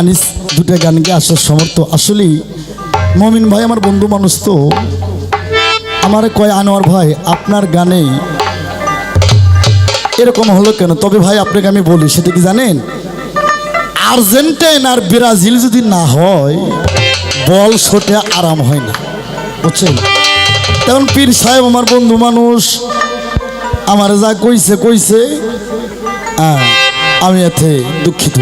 আনিস দুটা গান গিয়ে আসার সমর্থ। আসলেই, মমিন ভাই আমার বন্ধু মানুষ তো। আমার কয় আনোয়ার ভাই, আপনার গানে এরকম হলো কেন? তবে ভাই, আপনাকে আমি বলি, সেটা কি জানেন? আর্জেন্টাইন আর ব্রাজিল যদি না হয়, বল শোটে আরাম হয় না। বুঝছেন? তেমন পীর সাহেব আমার বন্ধু মানুষ, আমার যা কইছে কইছে আমি এতে দুঃখিত।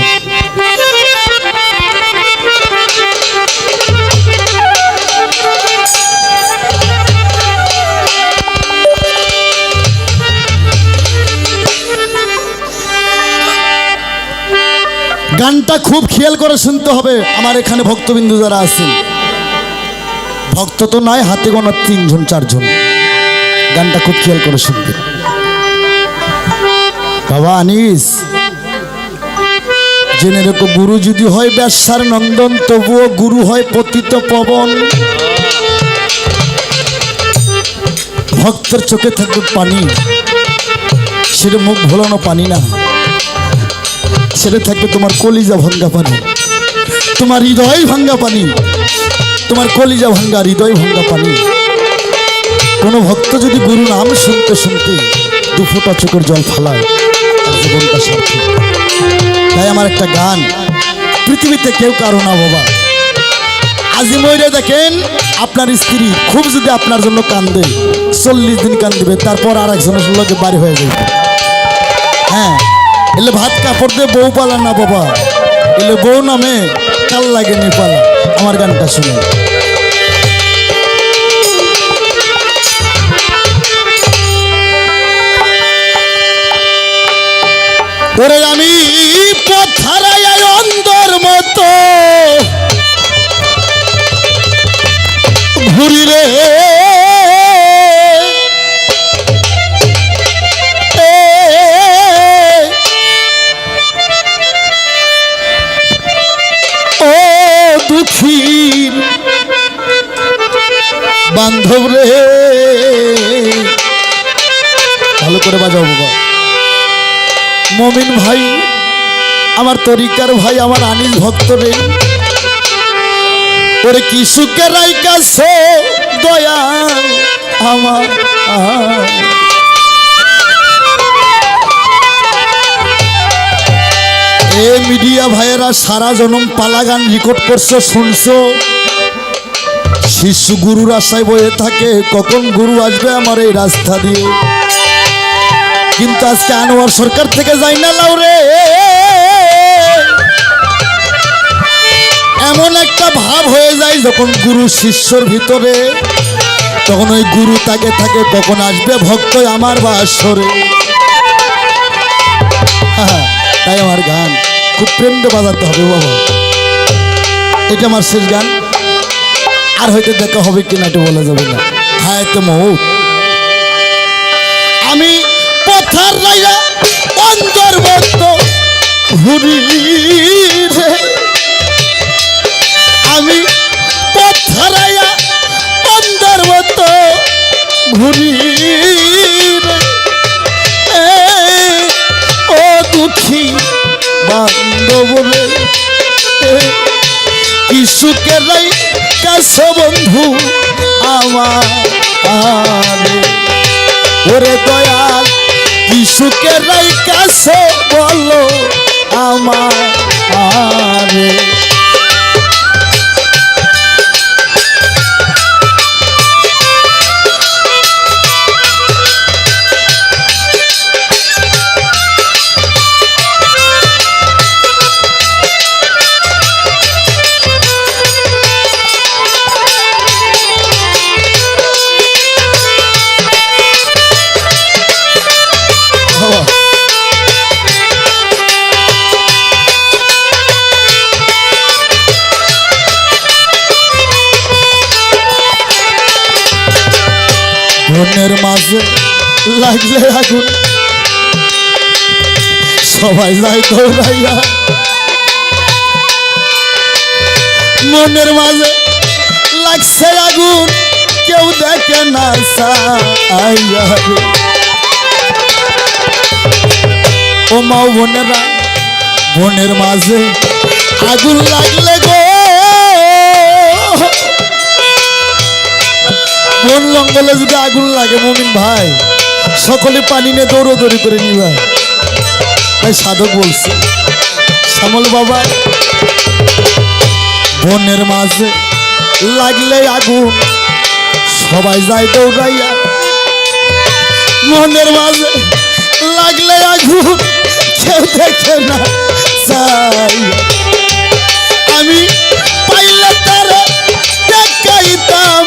গানটা খুব খেয়াল করে শুনতে হবে। আমার এখানে ভক্তবিন্দু যারা আছেন। ভক্ত তো নয়, হাতে গোনা তিনজন, চারজন। গানটা খুব খেয়াল করে শুনবে। বাবা আনিস, জেনে রেখো, গুরু যদি হয় ব্যবসার নন্দন, তবুও গুরু হয় পতিত পবন। ভক্তের চোখে থাকবে পানি। সেটা মুখ ভোলানো পানি না। সেটা থাকবে তোমার কলিজা ভাঙ্গা পানি। তোমার হৃদয় ভাঙ্গা পানি। তোমার কলিজা ভাঙ্গা, হৃদয় ভাঙ্গা পানি। কোনো ভক্ত যদি গুরু নাম শুনতে শুনতে দু ফোঁটা চোখের জল ফালায় জীবনটা তাই আমার একটা গান, পৃথিবীতে কেউ কারও না বাবা। আজি ময়রা দেখেন, আপনার স্ত্রী খুব যদি আপনার জন্য কান্দে, চল্লিশ দিন কান্দিবে, তারপর আর একজনের লোকে বাড়ি হয়ে যাবে হ্যাঁ এলে ভাত কাপড় দিয়ে বউ পালা না বাবা। এলে বউ নামে কাল লাগে নি পালা। আমার গানটা শুনে। ওরে আমি পথারায় অন্দর মতো ঘুরি রে মমিন ভাই, আমার তরিকার ভাই, আমার আনিস ভক্ত রে। ওরে কি সুখের রাইকাছে দয়াল আমার এ মিডিয়া ভাইয়েরা, সারা জনম পালা গান রেকর্ড করছ, শুনছো? শিশু গুরুর আশায় বয়ে থাকে, কখন গুরু আসবে আমার এই রাস্তা দিয়ে? কিন্তু আজকে আনোয়ার সরকার থেকে যাই না লাউরে এমন একটা ভাব হয়ে যায় যখন গুরু শিষ্যর ভিতরে, তখন ওই গুরু তাকে থাকে, কখন আসবে ভক্ত আমার বাসরে? তাই আমার গান। খুব প্রেম বাজাতে হবে বাবা। এটা আমার শেষ গান। আর হয়তো দেখা হবে কিনা এটা বলা যাবে না। হ্যাঁ তো মহুত আমি পথার রাইয়া আমি পথারাইয়া অন্তর মতো ঘুরি ও দুঃখী বান্ধব রে। এ, কি সুখের রাই কাছে বন্ধু আমার। সুখের কাছে বলো আমার বনের মাঝে লাগলে আগুন। সবাই যায় দৌড়াইয়া মনের মাঝে লাগছে আগুন, কেউ দেখে না সাইয়া রে। ও মা বোনেরা, বনের মাঝে আগুন লাগলে গো। বন জঙ্গলে যদি আগুন লাগে, মমিন ভাই, সকলে পানি নিয়ে দৌড়দৌড়ি করে নিবা। তাই সাধক বলছে, শ্যামল বাবা, বনের মাঝে লাগলে আগুন, সবাই যায় দৌড়াইয়া। মনের মাঝে লাগলে আগুন, কেউ দেখে না চাই আমি পাইলে তারা দেখাইতাম।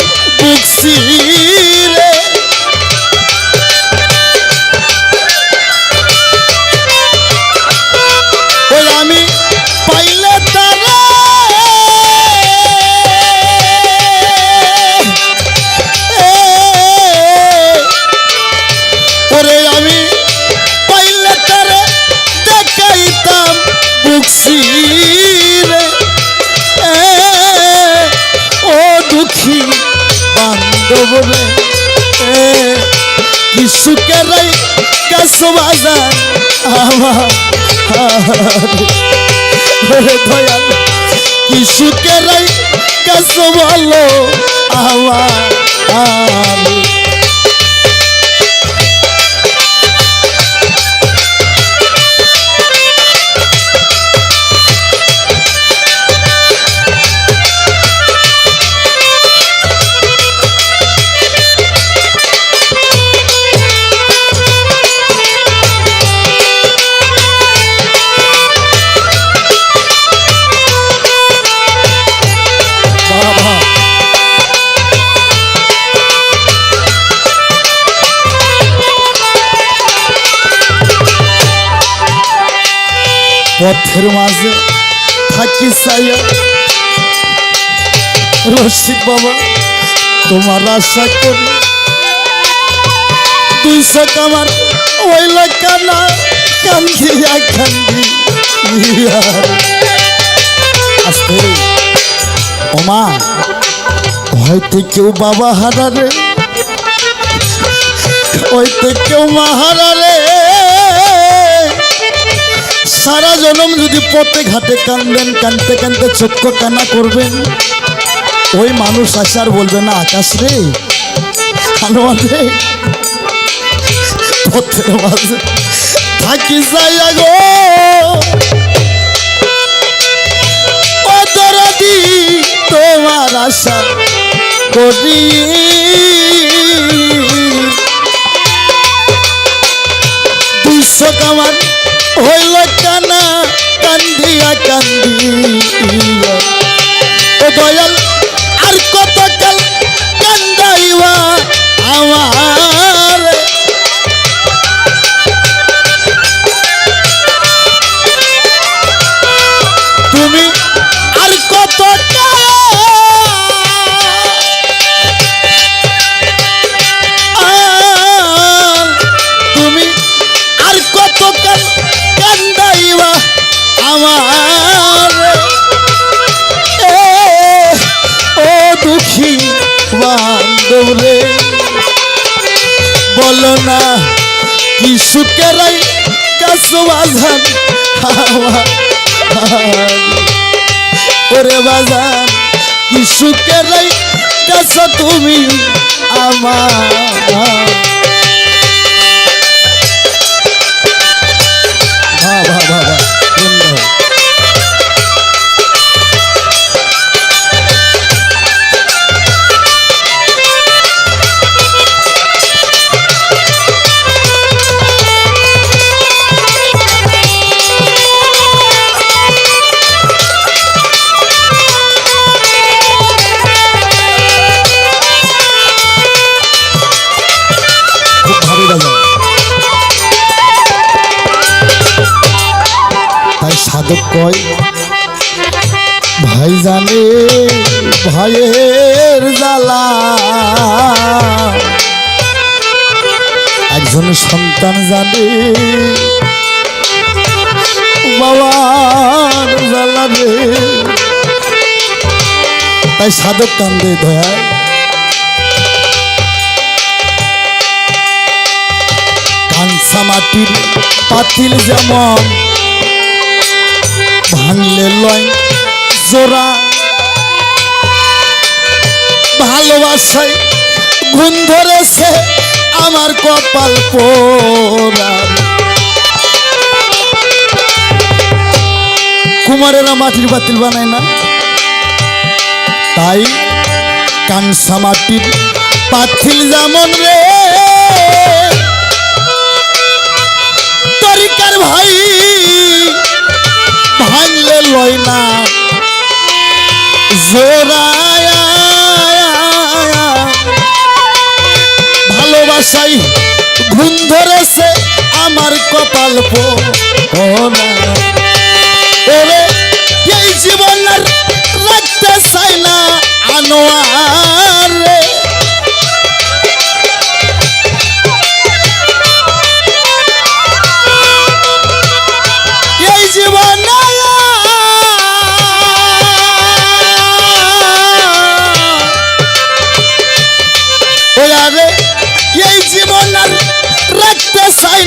সুখের কাছ বাজার আমার দয়াল কি সুখের কাছ বলো আমার পথের মাঝে থাকি বাবা, তোমার আশা করি দুইশো কামার ওইলা কানা কান্দিয়া কান্দি আস্তে। ওমা হয়তো কেউ বাবা হারারে হয়তো কেউ মা হারারে সারা জনম যদি পথে ঘাটে কানবেন কানতে কানতে চক্ষু কান্না করবেন, ওই মানুষ আসে আর বলবে, না, আকাশ রে আনোয়ার রে পথের মাঝে থাকি যাইয়া গো অদরদি তোমার আশা করি দুইশ কামার হইল কানা কান্দিয়া কান্দিয়া। ও দয়াল আর কত কাল কান্দাইবা? আমার বলো না, কি সুখেরাই কাছে ওরে বাজান কি সুখেরাই কাছে তুমি আমার? ভা ভা ভা ভা কয় ভাই জানে ভাইয়ের জ্বালা। একজন সন্তান জানে, বাবার জ্বালা রে তাই সাধক কান্দে দয়া কাঞ্চা মাটির পাতিল যেমন ভাঙলে লয় জোড়া। ভালোবাসায় ঘুম ধরেছে আমার কপাল পোড়া। কুমারেরা মাটির বাতিল বানায় না। তাই কানসা মাটির পাথিল যেমন রে। তরিকার ভাই। ভাঙলে লয় না। জোড়ায় ভালোবাসাই ঘুম ধরেছে আমার কপাল ওরে, এই জীবন রাখতে চাই না আনোয়ার।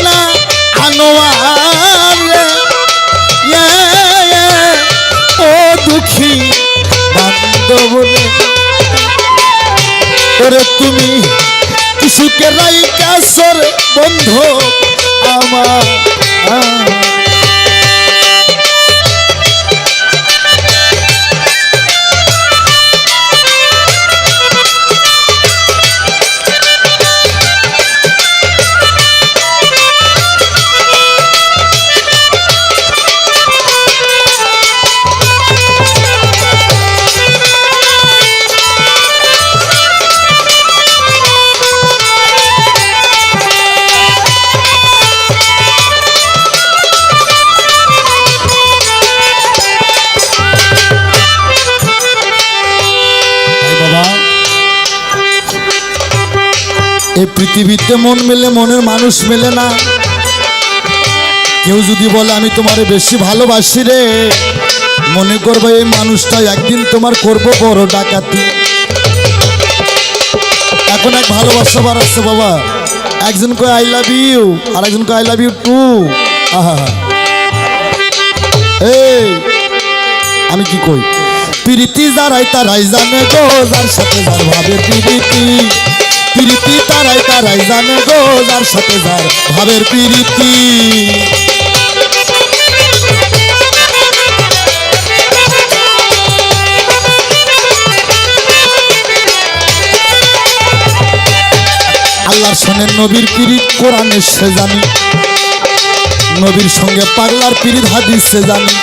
না আনোয়ার। ইয়ে, ইয়ে, ও দুঃখী বান্ধব ওরে তুমি সুখে রাইকা সর বন্ধ আমার পৃথিবীতে মন মেলে, মনের মানুষ মেলে না। কেউ যদি বলে, আমি তোমারে বেশি ভালোবাসি রে। মনে করবে, এই মানুষটা একদিন তোমার করব বড় ডাকাতি। এখন এক ভালোবাসা বাড়াচ্ছে বাবা। একজন কয় আই লাভ ইউ আর একজন কয় আই লাভ ইউ টু আহা। এই, আমি কি কই? প্রীতি যারাই তারাই জানে গো, যার সাথে যার ভাবে প্রীতি। প্রীতি তারাই তারাই জানে গো, যার সাথে যার ভাবের প্রীতি। আল্লাহর শোনেন নবীর পিরিত কোরআনে সে জানি। নবীর সঙ্গে পাগলার পিরিত হাদিস সে জানি।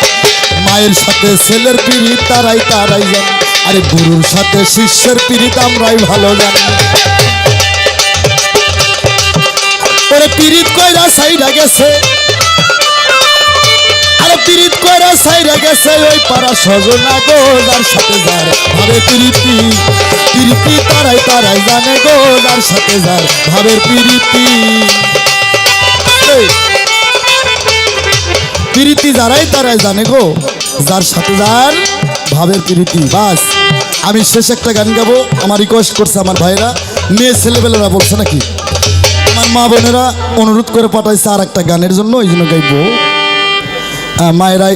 মায়ের সাথে ছেলের পিরিত তারাই তারাই জানি। আরে গুরুর সাথে শিষ্যের পিরিত আমরাই ভালো জানি। ওরে পিরিত কইরা সাইডা গেছে। আরে পিরিত কইরা সাইডা গেছে ওই পাড়া সজনা গো, যার সাথে যার ভাবে পিরিতি। পিরিতি তারাই তারাই জানে গো, যার সাথে যার ভাবের পিরিতি। প্রীতি যারাই তারাই জানে গো, যার সাথে যার ভাবের প্রীতি। বাস, আমি শেষ একটা গান গাবো, আমার রিকোয়েস্ট করছে আমার ভাইরা। মেয়ে ছেলেবেলেরা বলছে নাকি? মা বোনেরা অনুরোধ করে পাঠাইছে আর একটা গানের জন্য ওই জন্য গাইব। মায়েরাই